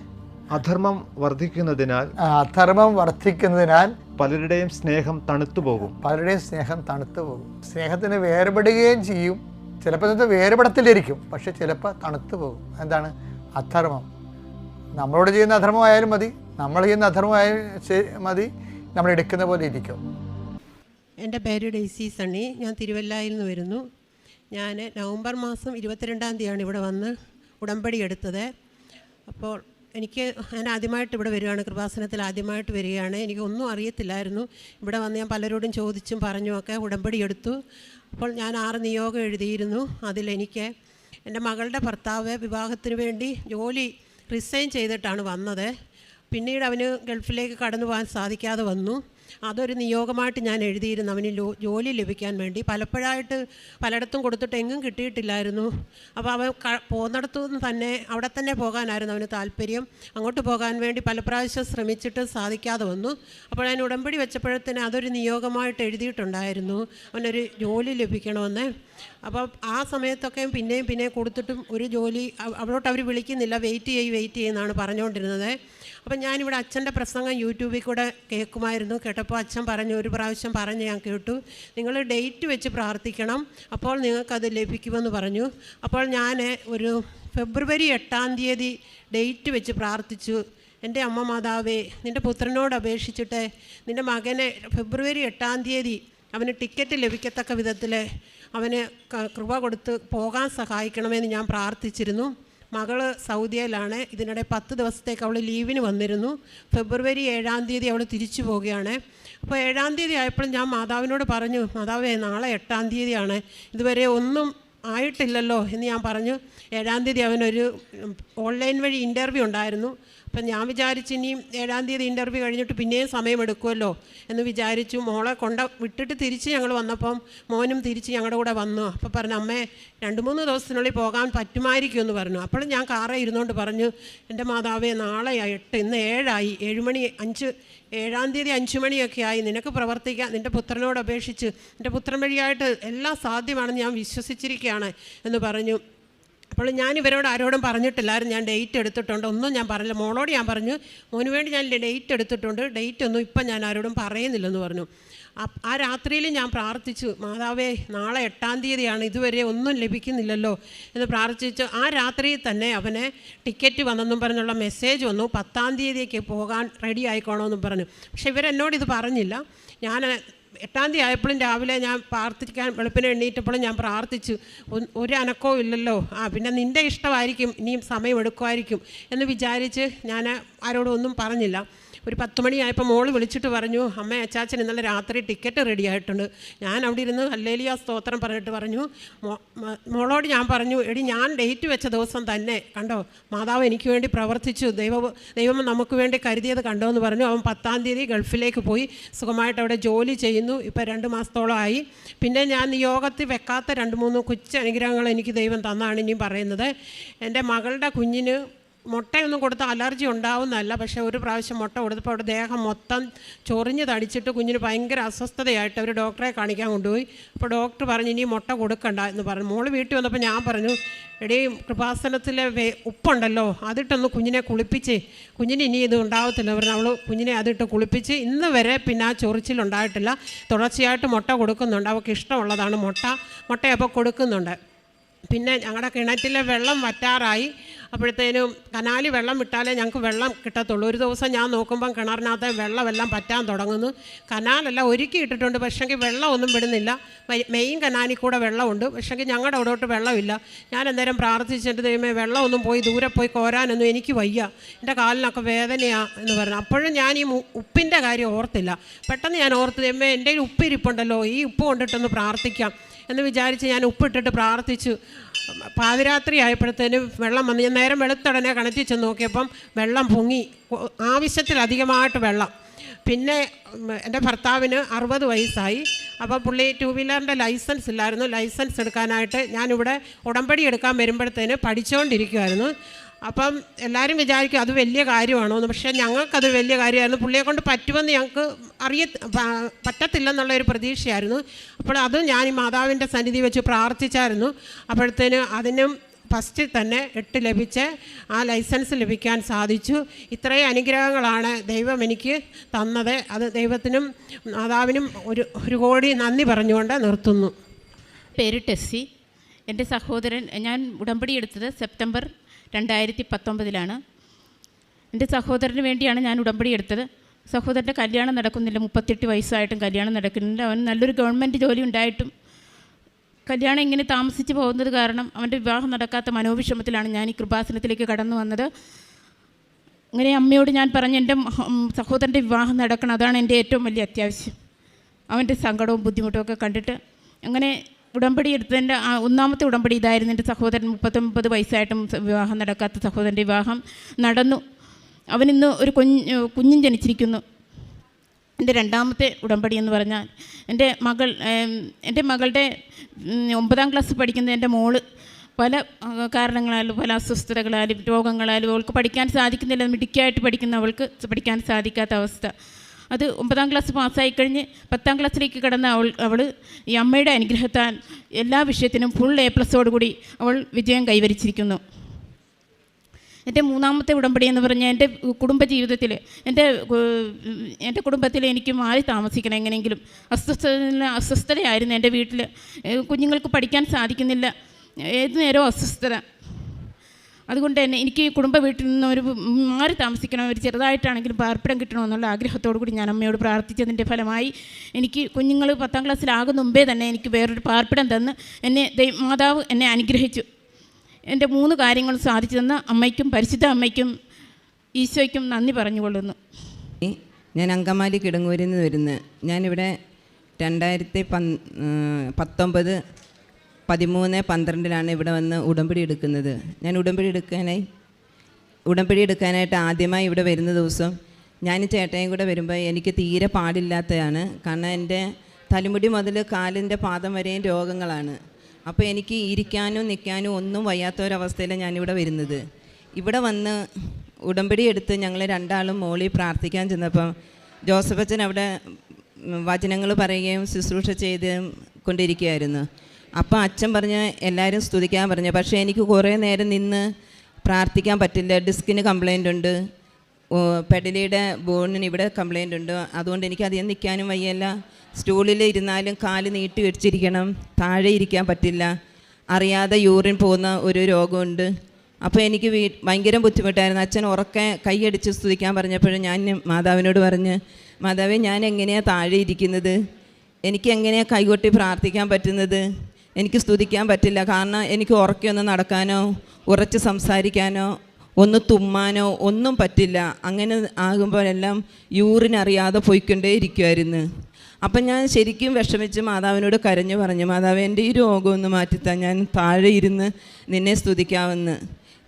S3: അധർമ്മം വർദ്ധിക്കുന്നതിനാൽ
S2: അധർമ്മം വർദ്ധിക്കുന്നതിനാൽ
S3: പലരുടെയും സ്നേഹം തണുത്തു പോകും
S2: പലരുടെയും സ്നേഹം തണുത്തു പോകും സ്നേഹത്തിന് വേർപെടുകയും ചെയ്യും. ചിലപ്പോൾ ഇത് വേർപെടത്തിലിരിക്കും പക്ഷെ ചിലപ്പോൾ തണുത്തു പോകും. എന്താണ്? അധർമ്മം. നമ്മളോട് ചെയ്യുന്ന അധർമ്മമായാലും മതി. നമ്മൾ ചെയ്യുന്ന അധർമ്മമായാലും മതി. നമ്മൾ എടുക്കുന്ന പോലെ ഇരിക്കും.
S4: എന്റെ പേര് ഡെയ്സി സണ്ണി. ഞാൻ തിരുവല്ലയിൽ നിന്ന് വരുന്നു. ഞാൻ നവംബർ മാസം ഇരുപത്തിരണ്ടാം തീയതിയാണ് ഇവിടെ വന്ന് ഉടമ്പടി എടുത്തത്. അപ്പോൾ എനിക്ക് ഞാൻ ആദ്യമായിട്ട് ഇവിടെ വരികയാണ് കൃപാസനത്തിൽ ആദ്യമായിട്ട് വരികയാണ്. എനിക്കൊന്നും അറിയത്തില്ലായിരുന്നു. ഇവിടെ വന്ന് ഞാൻ പലരോടും ചോദിച്ചും പറഞ്ഞുമൊക്കെ ഉടമ്പടി എടുത്തു. അപ്പോൾ ഞാൻ ആറ് നിയോഗം എഴുതിയിരുന്നു. അതിലെനിക്ക് എന്റെ മകളുടെ ഭർത്താവ് വിവാഹത്തിന് വേണ്ടി ജോലി റിസൈൻ ചെയ്തിട്ടാണ് വന്നത്. പിന്നീട് അവന് ഗൾഫിലേക്ക് കടന്നു പോകാൻ സാധിക്കാതെ വന്നു. അതൊരു നിയോഗമായിട്ട് ഞാൻ എഴുതിയിരുന്നു. അവന് ജോലി ലഭിക്കാൻ വേണ്ടി. പലപ്പോഴായിട്ട് പലയിടത്തും കൊടുത്തിട്ട് എങ്ങും കിട്ടിയിട്ടില്ലായിരുന്നു. അപ്പോൾ അവൻ പോകുന്നിടത്തു നിന്ന് തന്നെ അവിടെ തന്നെ പോകാനായിരുന്നു അവന് താല്പര്യം. അങ്ങോട്ട് പോകാൻ വേണ്ടി പല പ്രാവശ്യം ശ്രമിച്ചിട്ട് സാധിക്കാതെ വന്നു. അപ്പോൾ ഞാൻ ഉടമ്പടി വെച്ചപ്പോഴത്തേന് അതൊരു നിയോഗമായിട്ട് എഴുതിയിട്ടുണ്ടായിരുന്നു. അവനൊരു ജോലി ലഭിക്കണമെന്ന്. അപ്പോൾ ആ സമയത്തൊക്കെയും പിന്നെയും പിന്നെയും കൊടുത്തിട്ടും ഒരു ജോലി അവ- അവിടോട്ട് അവർ വിളിക്കുന്നില്ല. വെയിറ്റ് ചെയ്യ് വെയിറ്റ് ചെയ്യുന്നതാണ് പറഞ്ഞുകൊണ്ടിരുന്നത്. അപ്പം ഞാനിവിടെ അച്ഛന്റെ പ്രസംഗം യൂട്യൂബിൽ കൂടെ കേൾക്കുമായിരുന്നു. കേട്ടപ്പോൾ അച്ഛൻ പറഞ്ഞു ഒരു പ്രാവശ്യം പറഞ്ഞ് ഞാൻ കേട്ടു. നിങ്ങൾ ഡേറ്റ് വെച്ച് പ്രാർത്ഥിക്കണം അപ്പോൾ നിങ്ങൾക്കത് ലഭിക്കുമെന്ന് പറഞ്ഞു. അപ്പോൾ ഞാൻ ഒരു ഫെബ്രുവരി എട്ടാം തീയതി ഡേറ്റ് വെച്ച് പ്രാർത്ഥിച്ചു. എന്റെ അമ്മ മാതാവേ നിന്റെ പുത്രനോട് അപേക്ഷിച്ചിട്ട് നിന്റെ മകനെ ഫെബ്രുവരി എട്ടാം തീയതി അവന് ടിക്കറ്റ് ലഭിക്കത്തക്ക വിധത്തിൽ അവന് കൃപ കൊടുത്ത് പോകാൻ സഹായിക്കണമെന്ന് ഞാൻ പ്രാർത്ഥിച്ചിരുന്നു. മകൾ സൗദിയിലാണ്. ഇതിനിടെ പത്ത് ദിവസത്തേക്ക് അവൾ ലീവിന് വന്നിരുന്നു. ഫെബ്രുവരി ഏഴാം തീയതി അവൾ തിരിച്ചു പോവുകയാണ്. അപ്പോൾ ഏഴാം തീയതി ആയപ്പോഴും ഞാൻ മാതാവിനോട് പറഞ്ഞു മാതാവേ നാളെ എട്ടാം തീയതിയാണ്. ഇതുവരെ ഒന്നും ആയിട്ടില്ലല്ലോ എന്ന് ഞാൻ പറഞ്ഞു. ഏഴാം തീയതി അവനൊരു ഓൺലൈൻ വഴി ഇന്റർവ്യൂ ഉണ്ടായിരുന്നു. അപ്പം ഞാൻ വിചാരിച്ചു ഇനിയും ഏഴാം തീയതി ഇന്റർവ്യൂ കഴിഞ്ഞിട്ട് പിന്നെയും സമയമെടുക്കുമല്ലോ എന്ന് വിചാരിച്ചു. മോളെ കൊണ്ട വിട്ടിട്ട് തിരിച്ച് ഞങ്ങൾ വന്നപ്പം മോനും തിരിച്ച് ഞങ്ങളുടെ കൂടെ വന്നു. അപ്പോൾ പറഞ്ഞു അമ്മേ രണ്ട് മൂന്ന് ദിവസത്തിനുള്ളിൽ പോകാൻ പറ്റുമായിരിക്കും എന്ന് പറഞ്ഞു. അപ്പോൾ ഞാൻ കാറെ ഇരുന്നുകൊണ്ട് പറഞ്ഞു എന്റെ മാതാവേ നാളെ എട്ട് ഇന്ന് ഏഴായി. ഏഴുമണി അഞ്ച് ഏഴാം തീയതി അഞ്ച് മണിയൊക്കെ ആയി. നിനക്ക് പ്രവർത്തിക്കാൻ നിന്റെ പുത്രനോട് അപേക്ഷിച്ച്. എന്റെ പുത്രൻ വഴിയായിട്ട് എല്ലാം സാധ്യമാണെന്ന് ഞാൻ വിശ്വസിച്ചിരിക്കുകയാണ് എന്ന് പറഞ്ഞു. അപ്പോൾ ഞാൻ ഇവരോട് ആരോടും പറഞ്ഞിട്ടില്ലായിരുന്നു. ഞാൻ ഡേറ്റ് എടുത്തിട്ടുണ്ട്. ഒന്നും ഞാൻ പറഞ്ഞില്ല. മോളോട് ഞാൻ പറഞ്ഞു മോന് വേണ്ടി ഞാൻ ഡേറ്റ് എടുത്തിട്ടുണ്ട്. ഡേറ്റ് ഒന്നും ഇപ്പം ഞാൻ ആരോടും പറയുന്നില്ലെന്ന് പറഞ്ഞു. ആ- രാത്രിയിൽ ഞാൻ പ്രാർത്ഥിച്ചു മാതാവേ നാളെ എട്ടാം തീയതിയാണ്. ഇതുവരെ ഒന്നും ലഭിക്കുന്നില്ലല്ലോ. എന്ന് പ്രാർത്ഥിച്ചു. ആ രാത്രിയിൽ തന്നെ അവനെ ടിക്കറ്റ് വന്നെന്നും പറഞ്ഞുള്ള മെസ്സേജ് വന്നു. പത്താം തീയതിക്ക് പോകാൻ റെഡി ആയിക്കോണമെന്നും പറഞ്ഞു. പക്ഷേ ഇവരെന്നോട് ഇത് പറഞ്ഞില്ല. ഞാൻ എട്ടാം തീയതി ആയപ്പോഴും രാവിലെ ഞാൻ പ്രാർത്ഥിക്കാൻ വെളുപ്പിനെ എണ്ണീറ്റപ്പോഴും ഞാൻ പ്രാർത്ഥിച്ചു. ഒരു അനക്കവും ഇല്ലല്ലോ. ആ പിന്നെ നിന്റെ ഇഷ്ടമായിരിക്കും ഇനിയും സമയം എടുക്കുമായിരിക്കും എന്ന് വിചാരിച്ച് ഞാൻ ആരോടും ഒന്നും പറഞ്ഞില്ല. ഒരു പത്ത് മണിയായപ്പോൾ മോൾ വിളിച്ചിട്ട് പറഞ്ഞു അമ്മ അച്ചാച്ചൻ ഇന്നലെ രാത്രി ടിക്കറ്റ് റെഡി ആയിട്ടുണ്ട്. ഞാൻ അവിടെ ഇരുന്ന് അല്ലേലിയാ സ്തോത്രം പറഞ്ഞിട്ട് പറഞ്ഞു മോളോട് ഞാൻ പറഞ്ഞു എടി ഞാൻ ഡേറ്റ് വെച്ച ദിവസം തന്നെ കണ്ടോ മാതാവ് എനിക്ക് വേണ്ടി പ്രവർത്തിച്ചു ദൈവം ദൈവം നമുക്ക് വേണ്ടി കരുതിയത് കണ്ടോ എന്ന് പറഞ്ഞു. അവൻ പത്താം തീയതി ഗൾഫിലേക്ക് പോയി സുഖമായിട്ട് അവിടെ ജോലി ചെയ്യുന്നു ഇപ്പോൾ രണ്ട് മാസത്തോളമായി പിന്നെ ഞാൻ നിയോഗത്തിൽ വെക്കാത്ത രണ്ട് മൂന്ന് കൊച്ചു അനുഗ്രഹങ്ങൾ എനിക്ക് ദൈവം തന്നാണ് ഇനിയും പറയുന്നത്. എന്റെ മകളുടെ കുഞ്ഞിന് മുട്ടയൊന്നും കൊടുത്ത അലർജി ഉണ്ടാവുന്നതല്ല. പക്ഷേ ഒരു പ്രാവശ്യം മുട്ട കൊടുത്തപ്പോൾ അവിടെ ദേഹം മൊത്തം ചൊറിഞ്ഞ് തടിച്ചിട്ട് കുഞ്ഞിന് ഭയങ്കര അസ്വസ്ഥതയായിട്ട് അവർ ഡോക്ടറെ കാണിക്കാൻ കൊണ്ടുപോയി. അപ്പോൾ ഡോക്ടർ പറഞ്ഞു ഇനി മുട്ട കൊടുക്കണ്ട എന്ന് പറഞ്ഞു. മോൾ വീട്ടിൽ വന്നപ്പോൾ ഞാൻ പറഞ്ഞു എടീ കൃപാസനത്തിലെ ഉപ്പുണ്ടല്ലോ അതിട്ടൊന്ന് കുഞ്ഞിനെ കുളിപ്പിച്ച് കുഞ്ഞിന് ഇനി ഇത് ഉണ്ടാവത്തില്ല പറഞ്ഞു. അവൾ കുഞ്ഞിനെ അതിട്ട് കുളിപ്പിച്ച് ഇന്ന് വരെ പിന്നെ ആ ചൊറിച്ചിലുണ്ടായിട്ടില്ല. തുടർച്ചയായിട്ട് മുട്ട കൊടുക്കുന്നുണ്ട്. അവൾക്ക് ഇഷ്ടമുള്ളതാണ് മുട്ട. മുട്ടയപ്പോൾ കൊടുക്കുന്നുണ്ട്. പിന്നെ ഞങ്ങളുടെ കിണറ്റിലെ വെള്ളം വറ്റാറായി. അപ്പോഴത്തേനും കനാലി വെള്ളം വിട്ടാലേ ഞങ്ങൾക്ക് വെള്ളം കിട്ടത്തുള്ളൂ. ഒരു ദിവസം ഞാൻ നോക്കുമ്പം കിണറിനകത്ത് വെള്ളമെല്ലാം പറ്റാൻ തുടങ്ങുന്നു. കനാലെല്ലാം ഒരുക്കി ഇട്ടിട്ടുണ്ട്. പക്ഷേങ്കിൽ വെള്ളമൊന്നും വിടുന്നില്ല. മെയിൻ കനാലിൽ കൂടെ വെള്ളമുണ്ട്. പക്ഷേങ്കിൽ ഞങ്ങളുടെ അവിടോട്ട് വെള്ളമില്ല. ഞാൻ അന്നേരം പ്രാർത്ഥിച്ചിട്ട് ദൈവമേ വെള്ളമൊന്നും പോയി ദൂരെ പോയി കോരാനൊന്നും എനിക്ക് വയ്യ. എന്റെ കാലിനൊക്കെ വേദനയാണ് എന്ന് പറഞ്ഞു. അപ്പോഴും ഞാൻ ഈ ഉപ്പിന്റെ കാര്യം ഓർത്തില്ല. പെട്ടെന്ന് ഞാൻ ഓർത്ത് ദൈവമേ എന്റെ ഉപ്പിരിപ്പുണ്ടല്ലോ. ഈ ഉപ്പ് കൊണ്ടിട്ടൊന്ന് പ്രാർത്ഥിക്കാം. എന്ന് വിചാരിച്ച് ഞാൻ ഉപ്പിട്ടിട്ട് പ്രാർത്ഥിച്ചു. പാതിരാത്രി ആയപ്പോഴത്തേനും വെള്ളം വന്ന് ഞാൻ നേരം വെളുത്തടനെ കണറ്റി ചെന്ന് നോക്കിയപ്പം വെള്ളം പൊങ്ങി. ആവശ്യത്തിലധികമായിട്ട് വെള്ളം. പിന്നെ എന്റെ ഭർത്താവിന് അറുപത് വയസ്സായി. അപ്പോൾ പുള്ളി ടു വീലറിന്റെ ലൈസൻസ് ഇല്ലായിരുന്നു. ലൈസൻസ് എടുക്കാനായിട്ട് ഞാനിവിടെ ഉടമ്പടി എടുക്കാൻ വരുമ്പോഴത്തേന് പഠിച്ചുകൊണ്ടിരിക്കുമായിരുന്നു അപ്പം എല്ലാവരും വിചാരിക്കും അത് വലിയ കാര്യമാണോ എന്ന്. പക്ഷേ ഞങ്ങൾക്കത് വലിയ കാര്യമായിരുന്നു. പുള്ളിയെ കൊണ്ട് പറ്റുമെന്ന് ഞങ്ങൾക്ക് അറിയ പറ്റത്തില്ലെന്നുള്ള ഒരു പ്രതീക്ഷയായിരുന്നു. അപ്പോൾ അത് ഞാൻ ഈ മാതാവിന്റെ സന്നിധി വെച്ച് പ്രാർത്ഥിച്ചായിരുന്നു. അപ്പോഴത്തേന് അതിനും ഫസ്റ്റ് തന്നെ എട്ട് ലഭിച്ച് ആ ലൈസൻസ് ലഭിക്കാൻ സാധിച്ചു. ഇത്രയും അനുഗ്രഹങ്ങളാണ് ദൈവം എനിക്ക് തന്നത്. അത് ദൈവത്തിനും മാതാവിനും ഒരു ഒരു കോടി നന്ദി പറഞ്ഞുകൊണ്ട് നിർത്തുന്നു.
S5: പേര് ടെസ്സി. എന്റെ സഹോദരൻ ഞാൻ ഉടമ്പടി എടുത്തത് സെപ്റ്റംബർ രണ്ടായിരത്തി പത്തൊമ്പതിലാണ് എന്റെ സഹോദരന് വേണ്ടിയാണ് ഞാൻ ഉടമ്പടി എടുത്തത്. സഹോദരന്റെ കല്യാണം നടക്കുന്നില്ല. മുപ്പത്തെട്ട് വയസ്സായിട്ടും കല്യാണം നടക്കുന്നില്ല. അവൻ നല്ലൊരു ഗവൺമെന്റ് ജോലി ഉണ്ടായിട്ടും കല്യാണം ഇങ്ങനെ താമസിച്ച് പോകുന്നത് കാരണം അവന്റെ വിവാഹം നടക്കാത്ത മനോവിഷമത്തിലാണ് ഞാൻ ഈ കൃപാസനത്തിലേക്ക് കടന്നു വന്നത്. അങ്ങനെ അമ്മയോട് ഞാൻ പറഞ്ഞു എന്റെ സഹോദരന്റെ വിവാഹം നടക്കണം. അതാണ് എന്റെ ഏറ്റവും വലിയ അത്യാവശ്യം. അവന്റെ സങ്കടവും ബുദ്ധിമുട്ടും ഒക്കെ കണ്ടിട്ട് അങ്ങനെ ഉടമ്പടി എടുത്തതിന്റെ ഒന്നാമത്തെ ഉടമ്പടി ഇതായിരുന്നു എന്റെ സഹോദരൻ മുപ്പത്തൊമ്പത് വയസ്സായിട്ടും വിവാഹം നടക്കാത്ത സഹോദരന്റെ വിവാഹം നടന്നു. അവനിന്ന് ഒരു കുഞ്ഞ് കുഞ്ഞും ജനിച്ചിരിക്കുന്നു. എന്റെ രണ്ടാമത്തെ ഉടമ്പടി എന്ന് പറഞ്ഞാൽ എന്റെ മകൾ എന്റെ മകളുടെ ഒമ്പതാം ക്ലാസ് പഠിക്കുന്ന എന്റെ മോൾ പല കാരണങ്ങളാലും പല അസ്വസ്ഥതകളാലും രോഗങ്ങളാലും അവൾക്ക് പഠിക്കാൻ സാധിക്കുന്നില്ല. മിടുക്കിയായിട്ട് പഠിക്കുന്ന അവൾക്ക് പഠിക്കാൻ സാധിക്കാത്ത അവസ്ഥ. അത് ഒമ്പതാം ക്ലാസ് പാസ്സായി കഴിഞ്ഞ് പത്താം ക്ലാസ്സിലേക്ക് കടന്ന അവൾ അവൾ ഈ അമ്മയുടെ അനുഗ്രഹത്താൽ എല്ലാ വിഷയത്തിനും ഫുൾ എ പ്ലസോടുകൂടി അവൾ വിജയം കൈവരിച്ചിരിക്കുന്നു. എന്റെ മൂന്നാമത്തെ ഉടമ്പടി എന്ന് പറഞ്ഞാൽ എന്റെ കുടുംബ ജീവിതത്തിൽ എന്റെ എന്റെ കുടുംബത്തിൽ എനിക്ക് മാറി താമസിക്കണം എങ്ങനെയെങ്കിലും. അസ്വസ്ഥ അസ്വസ്ഥതയായിരുന്നു എന്റെ വീട്ടിൽ. കുഞ്ഞുങ്ങൾക്ക് പഠിക്കാൻ സാധിക്കുന്നില്ല. ഏത് നേരവും അസ്വസ്ഥത. അതുകൊണ്ട് തന്നെ എനിക്ക് കുടുംബ വീട്ടിൽ നിന്ന് ഒരു മാറി താമസിക്കണം ഒരു ചെറുതായിട്ടാണെങ്കിലും പാർപ്പിടം കിട്ടണമെന്നുള്ള ആഗ്രഹത്തോടു കൂടി ഞാൻ അമ്മയോട് പ്രാർത്ഥിച്ചതിന്റെ ഫലമായി എനിക്ക് കുഞ്ഞുങ്ങൾ പത്താം ക്ലാസ്സിലാകുന്ന മുമ്പേ തന്നെ എനിക്ക് വേറൊരു പാർപ്പിടം തന്ന് എന്നെ മാതാവ് എന്നെ അനുഗ്രഹിച്ചു. എന്റെ മൂന്ന് കാര്യങ്ങളും സാധിച്ചു തന്ന അമ്മയ്ക്കും പരിശുദ്ധ അമ്മയ്ക്കും ഈശോയ്ക്കും നന്ദി പറഞ്ഞുകൊള്ളുന്നു.
S6: ഞാൻ അങ്കമാലി കിടങ്ങൂരിൽ നിന്ന് വരുന്നത് ഞാനിവിടെ രണ്ടായിരത്തി പത്തൊമ്പത് പതിമൂന്ന് പന്ത്രണ്ടിലാണ് ഇവിടെ വന്ന് ഉടമ്പടി എടുക്കുന്നത്. ഞാൻ ഉടമ്പടി എടുക്കാനായി ഉടമ്പടി എടുക്കാനായിട്ട് ആദ്യമായി ഇവിടെ വരുന്ന ദിവസം ഞാൻ ചേട്ടയും കൂടെ വരുമ്പോൾ എനിക്ക് തീരെ പാടില്ലാത്തതാണ്. കാരണം എന്റെ തലമുടി മുതൽ കാലിന്റെ പാദം വരെയും രോഗങ്ങളാണ്. അപ്പോൾ എനിക്ക് ഇരിക്കാനും നിൽക്കാനും ഒന്നും വയ്യാത്ത ഒരവസ്ഥയിലാണ് ഞാനിവിടെ വരുന്നത്. ഇവിടെ വന്ന് ഉടമ്പടി എടുത്ത് ഞങ്ങൾ രണ്ടാളും മോളി പ്രാർത്ഥിക്കാൻ ചെന്നപ്പം ജോസഫ് അച്ഛൻ അവിടെ വചനങ്ങൾ പറയുകയും ശുശ്രൂഷ ചെയ്ത് കൊണ്ടിരിക്കുകയായിരുന്നു. അപ്പോൾ അച്ഛൻ പറഞ്ഞ് എല്ലാവരും സ്തുതിക്കാൻ പറഞ്ഞു. പക്ഷേ എനിക്ക് കുറേ നേരം നിന്ന് പ്രാർത്ഥിക്കാൻ പറ്റില്ല. ഡിസ്കിന് കംപ്ലൈന്റ് ഉണ്ട്. പെഡലിയുടെ ബോണിന് ഇവിടെ കംപ്ലൈന്റ് ഉണ്ട്. അതുകൊണ്ട് എനിക്ക് അധികം നിൽക്കാനും വയ്യല്ല. സ്റ്റൂളിൽ ഇരുന്നാലും കാൽ നീട്ടി വെച്ചിരിക്കണം. താഴെ ഇരിക്കാൻ പറ്റില്ല. അറിയാതെ യൂറിൻ പോകുന്ന ഒരു രോഗമുണ്ട്. അപ്പോൾ എനിക്ക് വീ ഭയങ്കര ബുദ്ധിമുട്ടായിരുന്നു. അച്ഛൻ ഉറക്കെ കൈയടിച്ച് സ്തുതിക്കാൻ പറഞ്ഞപ്പോഴും ഞാൻ മാതാവിനോട് പറഞ്ഞ് മാതാവേ ഞാൻ എങ്ങനെയാണ് താഴെ ഇരിക്കുന്നത്? എനിക്ക് എങ്ങനെയാണ് കൈകൊട്ടി പ്രാർത്ഥിക്കാൻ പറ്റുന്നത്? എനിക്ക് സ്തുതിക്കാൻ പറ്റില്ല. കാരണം എനിക്ക് ഉറക്കൊന്ന് നടക്കാനോ ഉറച്ച് സംസാരിക്കാനോ ഒന്ന് തുമ്മാനോ ഒന്നും പറ്റില്ല. അങ്ങനെ ആകുമ്പോഴെല്ലാം യൂറിനറിയാതെ പോയിക്കൊണ്ടേ ഇരിക്കുമായിരുന്നു അപ്പം ഞാൻ ശരിക്കും വിഷമിച്ച് മാതാവിനോട് കരഞ്ഞു പറഞ്ഞു മാതാവ് എന്റെ ഈ രോഗം ഒന്ന് മാറ്റിത്താൻ ഞാൻ താഴെ ഇരുന്ന് നിന്നെ സ്തുതിക്കാമെന്ന്.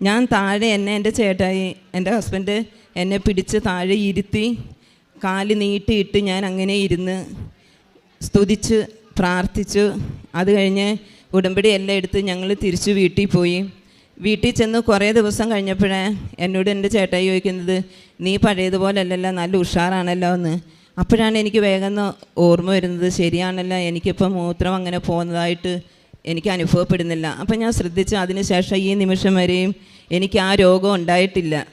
S6: ഞാൻ താഴെ എന്നെ എന്റെ ചേട്ടായി എന്റെ ഹസ്ബൻഡ് എന്നെ പിടിച്ച് താഴെ ഇരുത്തി കാൽ നീട്ടിയിട്ട് ഞാൻ അങ്ങനെ ഇരുന്ന് സ്തുതിച്ച് പ്രാർത്ഥിച്ചു. അത് കഴിഞ്ഞ് ഉടമ്പടി എല്ലാം എടുത്ത് ഞങ്ങൾ തിരിച്ചു വീട്ടിൽ പോയി. വീട്ടിൽ ചെന്ന് കുറേ ദിവസം കഴിഞ്ഞപ്പോഴേ എന്നോട് എന്റെ ചേട്ടായി ചോദിക്കുന്നത് നീ പഴയതുപോലെ അല്ലല്ലോ നല്ല ഉഷാറാണല്ലോ എന്ന്. അപ്പോഴാണ് എനിക്ക് വേഗം ഓർമ്മ വരുന്നത് ശരിയാണല്ലോ എനിക്കിപ്പോൾ മൂത്രം അങ്ങനെ പോകുന്നതായിട്ട് എനിക്ക് അനുഭവപ്പെടുന്നില്ല. അപ്പം ഞാൻ ശ്രദ്ധിച്ചു. അതിനുശേഷം ഈ നിമിഷം വരെയും എനിക്ക് ആ രോഗം ഉണ്ടായിട്ടില്ല.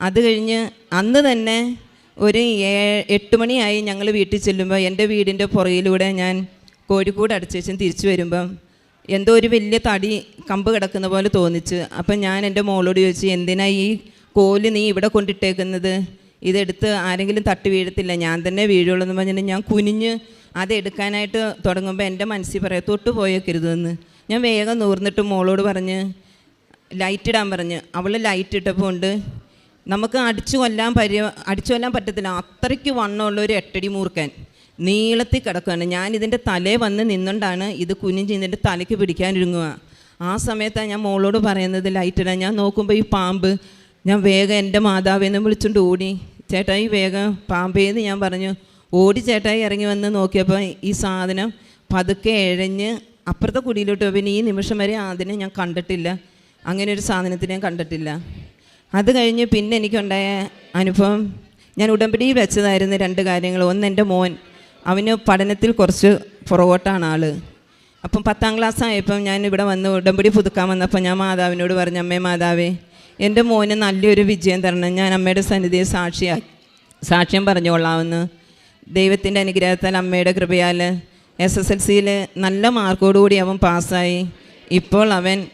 S6: അത് കഴിഞ്ഞ് അന്ന് തന്നെ ഒരു ഏ എട്ട് മണിയായി ഞങ്ങൾ വീട്ടിൽ ചെല്ലുമ്പോൾ എന്റെ വീടിന്റെ പുറയിലൂടെ ഞാൻ കോഴിക്കോട് ശേഷം തിരിച്ചു വരുമ്പം എന്തോ ഒരു വലിയ തടി കമ്പ് കിടക്കുന്ന പോലെ തോന്നിച്ച്. അപ്പം ഞാൻ എന്റെ മോളോട് ചോദിച്ചു എന്തിനാ ഈ കോൽ നീ ഇവിടെ കൊണ്ടിട്ടേക്കുന്നത്? ഇതെടുത്ത് ആരെങ്കിലും തട്ടി വീഴത്തില്ല. ഞാൻ തന്നെ വീഴുള്ളൂ എന്ന് പറഞ്ഞിട്ട് ഞാൻ കുനിഞ്ഞ് അതെടുക്കാനായിട്ട് തുടങ്ങുമ്പോൾ എന്റെ മനസ്സിൽ പറയാം തൊട്ട് പോയേക്കരുതെന്ന്. ഞാൻ വേഗം നൂർന്നിട്ട് മോളോട് പറഞ്ഞ് ലൈറ്റ് ഇടാൻ പറഞ്ഞ്. അവൾ ലൈറ്റ് ഇട്ടപ്പോൾ ഉണ്ട്. നമുക്ക് അടിച്ചു കൊല്ലാൻ പരി അടിച്ചു കൊല്ലാൻ പറ്റത്തില്ല. അത്രയ്ക്ക് വണ്ണമുള്ള ഒരു എട്ടടി മൂർക്കൻ നീളത്തിൽ കിടക്കുകയാണ് ഞാൻ ഇതിന്റെ തലേ വന്ന് നിന്നുകൊണ്ടാണ് ഇത് കുനിഞ്ഞ് ഇതിന്റെ തലയ്ക്ക് പിടിക്കാനൊരുങ്ങുക ആ സമയത്താണ് ഞാൻ മോളോട് പറയുന്നത് ലൈറ്റിടാൻ. ഞാൻ നോക്കുമ്പോൾ ഈ പാമ്പ് ഞാൻ വേഗം എന്റെ മാതാവിനെ വിളിച്ചുകൊണ്ട് ഓടി. ചേട്ടായി വേഗം പാമ്പേന്ന് ഞാൻ പറഞ്ഞു. ഓടി ചേട്ടായി ഇറങ്ങി വന്ന് നോക്കിയപ്പോൾ ഈ സാധനം പതുക്കെ ഇഴഞ്ഞ് അപ്പുറത്തെ കുടിയിലോട്ട്. പിന്നെ ഈ നിമിഷം വരെ അതിനെ ഞാൻ കണ്ടിട്ടില്ല. അങ്ങനെ ഒരു സാധനത്തിനെ ഞാൻ കണ്ടിട്ടില്ല. അത് കഴിഞ്ഞ് പിന്നെ എനിക്കുണ്ടായ അനുഭവം ഞാൻ ഉടമ്പടിയിൽ വെച്ചതായിരുന്നു രണ്ട് കാര്യങ്ങൾ. ഒന്ന് എന്റെ മോൻ അവന് പഠനത്തിൽ കുറച്ച് പുറകോട്ടാണ് ആൾ അപ്പം പത്താം ക്ലാസ് ആയപ്പം ഞാൻ ഇവിടെ വന്ന് ഉടമ്പടി പുതുക്കാൻ വന്നപ്പോൾ ഞാൻ മാതാവിനോട് പറഞ്ഞു അമ്മേ മാതാവേ എന്റെ മോന് നല്ലൊരു വിജയം തരണം. ഞാൻ അമ്മയുടെ സന്നിധിയെ സാക്ഷിയാ സാക്ഷ്യം പറഞ്ഞുകൊള്ളാമെന്ന്. ദൈവത്തിന്റെ അനുഗ്രഹത്താൽ അമ്മയുടെ കൃപയാൽ എസ് എസ് എൽ സിയിൽ നല്ല മാർക്കോടുകൂടി അവൻ പാസ്സായി. ഇപ്പോൾ അവൻ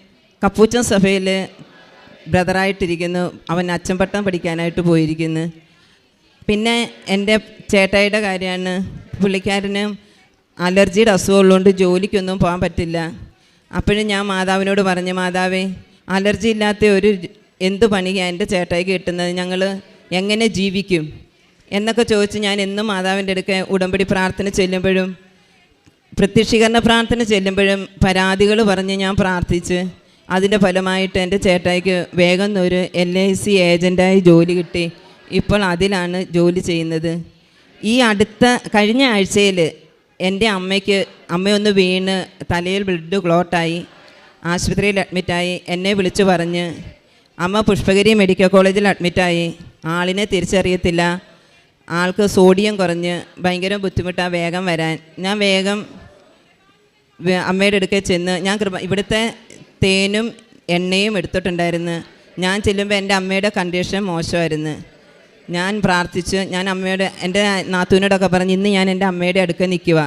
S6: കപ്പൂച്ചൻ സഭയിൽ ബ്രദറായിട്ടിരിക്കുന്നു. അവൻ അച്ചൻപട്ടം പഠിക്കാനായിട്ട് പോയിരിക്കുന്നു. പിന്നെ എന്റെ ചേട്ടായിയുടെ കാര്യമാണ് പുള്ളിക്കാരന് അലർജിയുടെ അസുഖമുള്ളതുകൊണ്ട് ജോലിക്കൊന്നും പോകാൻ പറ്റില്ല. അപ്പോഴും ഞാൻ മാതാവിനോട് പറഞ്ഞു മാതാവേ അലർജി ഇല്ലാത്ത ഒരു എന്ത് പണിയാണ് എന്റെ ചേട്ടായി കിട്ടുന്നത്? ഞങ്ങൾ എങ്ങനെ ജീവിക്കും? എന്നൊക്കെ ചോദിച്ച് ഞാൻ എന്നും മാതാവിന്റെ അടുക്ക ഉടമ്പടി പ്രാർത്ഥന ചെല്ലുമ്പോഴും പ്രത്യക്ഷീകരണ പ്രാർത്ഥന ചെല്ലുമ്പോഴും പരാതികൾ പറഞ്ഞ് ഞാൻ പ്രാർത്ഥിച്ച് അതിന്റെ ഫലമായിട്ട് എന്റെ ചേട്ടായിക്ക് വേഗം ഒരു എൽ ഐ സി ഏജന്റായി ജോലി കിട്ടി. ഇപ്പോൾ അതിലാണ് ജോലി ചെയ്യുന്നത്. ഈ അടുത്ത കഴിഞ്ഞ ആഴ്ചയിൽ എന്റെ അമ്മയ്ക്ക് അമ്മയൊന്ന് വീണ് തലയിൽ ബ്ലഡ് ക്ലോട്ടായി ആശുപത്രിയിൽ അഡ്മിറ്റായി എന്നെ വിളിച്ചു പറഞ്ഞ് അമ്മ പുഷ്പഗിരി മെഡിക്കൽ കോളേജിൽ അഡ്മിറ്റായി ആളിനെ തിരിച്ചറിയത്തില്ല ആൾക്ക് സോഡിയം കുറഞ്ഞ് ഭയങ്കര ബുദ്ധിമുട്ടാണ് വേഗം വരാൻ. ഞാൻ വേഗം അമ്മയുടെ അടുക്കെ ചെന്ന് ഞാൻ കൃപ ഇവിടുത്തെ തേനും എണ്ണയും എടുത്തിട്ടുണ്ടായിരുന്നു. ഞാൻ ചെല്ലുമ്പോൾ എന്റെ അമ്മയുടെ കണ്ടീഷൻ മോശമായിരുന്നു. ഞാൻ പ്രാർത്ഥിച്ച് ഞാൻ അമ്മയുടെ എന്റെ നാത്തൂനോടൊക്കെ പറഞ്ഞ് ഇന്ന് ഞാൻ എന്റെ അമ്മയുടെ അടുക്ക നിൽക്കുക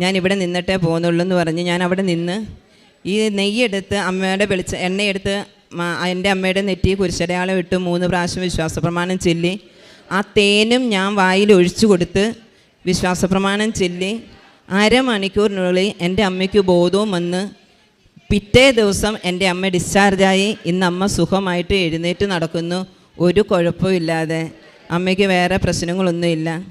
S6: ഞാൻ ഇവിടെ നിന്നിട്ടേ പോകുന്നുള്ളൂ എന്ന് പറഞ്ഞ് ഞാൻ അവിടെ നിന്ന് ഈ നെയ്യെടുത്ത് അമ്മയുടെ വെളിച്ച എണ്ണയെടുത്ത് എന്റെ അമ്മയുടെ നെറ്റി കുരിശടയാളം ഇട്ട് മൂന്ന് പ്രാവശ്യം വിശ്വാസപ്രമാണം ചൊല്ലി. ആ തേനും ഞാൻ വായിൽ ഒഴിച്ചു കൊടുത്ത് വിശ്വാസപ്രമാണം ചൊല്ലി. അരമണിക്കൂറിനുള്ളിൽ എന്റെ അമ്മയ്ക്ക് ബോധവും വന്ന് പിറ്റേ ദിവസം എന്റെ അമ്മ ഡിസ്ചാർജായി. ഇന്ന് അമ്മ സുഖമായിട്ട് എഴുന്നേറ്റ് നടക്കുന്നു. ഒരു കുഴപ്പമില്ലാതെ അമ്മയ്ക്ക് വേറെ പ്രശ്നങ്ങളൊന്നുമില്ല.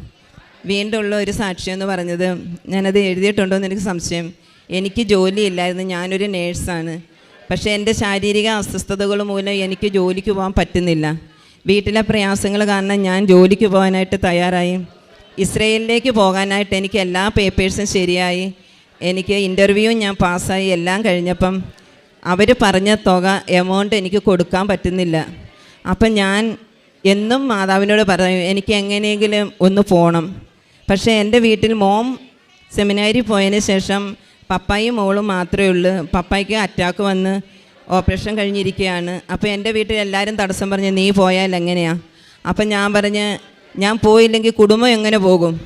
S6: വീണ്ടും ഉള്ള ഒരു സാക്ഷ്യം എന്ന് പറഞ്ഞത് ഞാനത് എഴുതിയിട്ടുണ്ടോ എന്ന് എനിക്ക് സംശയം. എനിക്ക് ജോലിയില്ലായിരുന്നു. ഞാനൊരു നേഴ്സാണ്. പക്ഷേ എന്റെ ശാരീരിക അസ്വസ്ഥതകൾ മൂലം എനിക്ക് ജോലിക്ക് പോകാൻ പറ്റുന്നില്ല. വീട്ടിലെ പ്രയാസങ്ങൾ കാരണം ഞാൻ ജോലിക്ക് പോകാനായിട്ട് തയ്യാറായി. ഇസ്രയേലിലേക്ക് പോകാനായിട്ട് എനിക്ക് എല്ലാ പേപ്പേഴ്സും ശരിയായി. എനിക്ക് ഇന്റർവ്യൂ ഞാൻ പാസ്സായി. എല്ലാം കഴിഞ്ഞപ്പം അവർ പറഞ്ഞ തുക എമൗണ്ട് എനിക്ക് കൊടുക്കാൻ പറ്റുന്നില്ല. അപ്പം ഞാൻ എന്നും മാതാവിനോട് പറയും എനിക്ക് എങ്ങനെയെങ്കിലും ഒന്ന് പോകണം പക്ഷേ എന്റെ വീട്ടിൽ മോം സെമിനാരി പോയതിന് ശേഷം പപ്പായും മോളും മാത്രമേ ഉള്ളൂ. പപ്പായ്ക്ക് അറ്റാക്ക് വന്ന് ഓപ്പറേഷൻ കഴിഞ്ഞിരിക്കുകയാണ്. അപ്പോൾ എന്റെ വീട്ടിൽ എല്ലാവരും തടസ്സം പറഞ്ഞ് നീ പോയാൽ എങ്ങനെയാണ് അപ്പം ഞാൻ പറഞ്ഞ് ഞാൻ പോയില്ലെങ്കിൽ കുടുംബം എങ്ങനെ പോകും?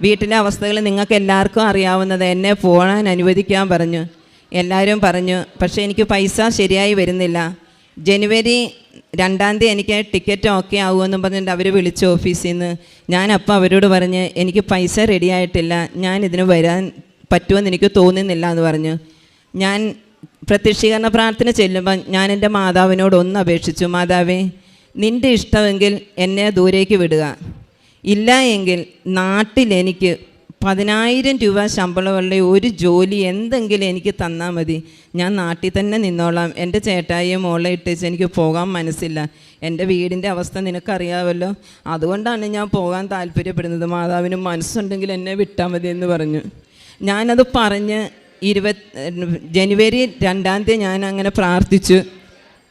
S6: വീട്ടിലെ അവസ്ഥകൾ നിങ്ങൾക്ക് എല്ലാവർക്കും അറിയാവുന്നത് എന്നെ പോകാൻ അനുവദിക്കാൻ പറഞ്ഞു. എല്ലാവരും പറഞ്ഞു പക്ഷേ എനിക്ക് പൈസ ശരിയായി വരുന്നില്ല. ജനുവരി രണ്ടാം തീയതി എനിക്ക് ടിക്കറ്റ് ഓക്കെ ആവുമെന്നും പറഞ്ഞിട്ട് അവർ വിളിച്ചു ഓഫീസിൽ നിന്ന് ഞാൻ അപ്പോൾ അവരോട് പറഞ്ഞ് എനിക്ക് പൈസ റെഡി ആയിട്ടില്ല. ഞാൻ ഇതിന് വരാൻ പറ്റുമെന്ന് എനിക്ക് തോന്നുന്നില്ല എന്ന് പറഞ്ഞു. ഞാൻ പ്രത്യക്ഷീകരണ പ്രാർത്ഥന ചെല്ലുമ്പോൾ ഞാൻ എന്റെ മാതാവിനോട് ഒന്ന് അപേക്ഷിച്ചു മാതാവേ നിന്റെ ഇഷ്ടമെങ്കിൽ എന്നെ ദൂരേക്ക് വിടുക. ഇല്ല എങ്കിൽ നാട്ടിൽ എനിക്ക് പതിനായിരം രൂപ ശമ്പളമുള്ള ഒരു ജോലി എന്തെങ്കിലും എനിക്ക് തന്നാൽ മതി. ഞാൻ നാട്ടിൽ തന്നെ നിന്നോളാം. എന്റെ ചേട്ടായിയെ മോളെ ഇട്ടേച്ച് എനിക്ക് പോകാൻ മനസ്സില്ല. എന്റെ വീടിന്റെ അവസ്ഥ നിനക്കറിയാമല്ലോ അതുകൊണ്ടാണ് ഞാൻ പോകാൻ താല്പര്യപ്പെടുന്നത്. മാതാവിന് മനസ്സുണ്ടെങ്കിൽ എന്നെ വിട്ടാൽ മതി എന്ന് പറഞ്ഞു. ഞാനത് പറഞ്ഞ് ഇരുപത് ജനുവരി രണ്ടാം തീയതി ഞാൻ അങ്ങനെ പ്രാർത്ഥിച്ചു.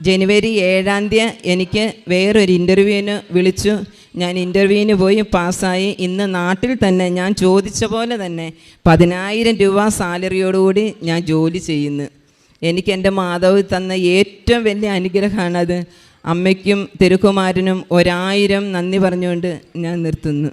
S6: ജനുവരി ഏഴാം തീയതി എനിക്ക് വേറൊരു ഇന്റർവ്യൂവിന് വിളിച്ചു. ഞാൻ ഇന്റർവ്യൂവിന് പോയി പാസ്സായി. ഇന്ന് നാട്ടിൽ തന്നെ ഞാൻ ചോദിച്ച പോലെ തന്നെ പതിനായിരം രൂപ സാലറിയോടുകൂടി ഞാൻ ജോലി ചെയ്യുന്നു. എനിക്ക് എന്റെ മാതാവ് തന്ന ഏറ്റവും വലിയ അനുഗ്രഹമാണത്. അമ്മയ്ക്കും തിരുക്കുമാരനും ഒരായിരം നന്ദി പറഞ്ഞുകൊണ്ട് ഞാൻ നിർത്തുന്നു.